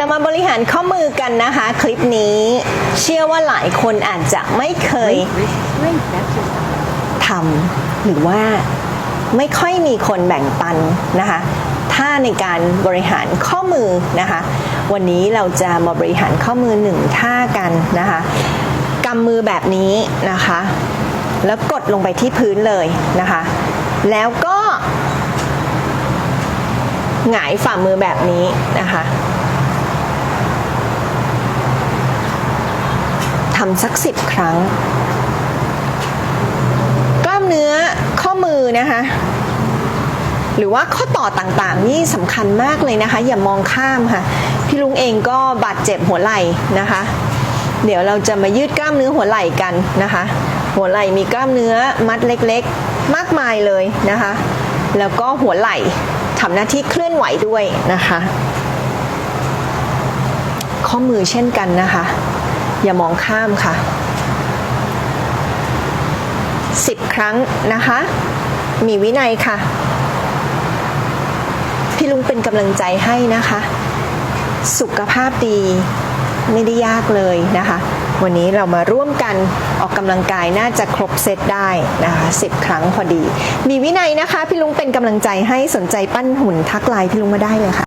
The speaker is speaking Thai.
เรามาบริหารข้อมือกันนะคะ คลิปนี้ เชื่อว่าหลายคนอาจจะไม่เคย Strength exercise. ทำหรือว่าไม่ค่อยมีคนแบ่งปันนะคะท่าในการบริหารข้อมือนะคะ วันนี้เราจะมาบริหารข้อมือหนึ่งท่ากันนะคะกำมือแบบนี้นะคะ แล้วกดลงไปที่พื้นเลยนะคะ แล้วก็หงายฝ่ามือแบบนี้นะคะ ทำสักสิบครั้ง กล้ามเนื้อข้อมือนะคะ หรือว่าข้อต่อต่างๆ นี่สำคัญมากเลยนะคะ อย่ามองข้ามค่ะ พี่ลุงเองก็บาดเจ็บหัวไหล่นะคะ เดี๋ยวเราจะมายืดกล้ามเนื้อหัวไหล่กันนะคะ หัวไหล่มีกล้ามเนื้อมัดเล็กๆ มากมายเลยนะคะ แล้วก็หัวไหล่ทำหน้าที่เคลื่อนไหวด้วยนะคะ ข้อมือเช่นกันนะคะ อย่ามองข้ามค่ะ 10 ครั้งนะคะ มีวินัยค่ะ พี่ลุงเป็นกำลังใจให้นะคะ สุขภาพดีไม่ได้ยากเลยนะคะ วันนี้เรามาร่วมกันออกกำลังกายน่าจะครบเซตได้นะคะ10 ครั้งพอดี มีวินัยนะคะ พี่ลุงเป็นกำลังใจให้สนใจปั้นหุ่นทักไลน์พี่ลุงมาได้เลยค่ะ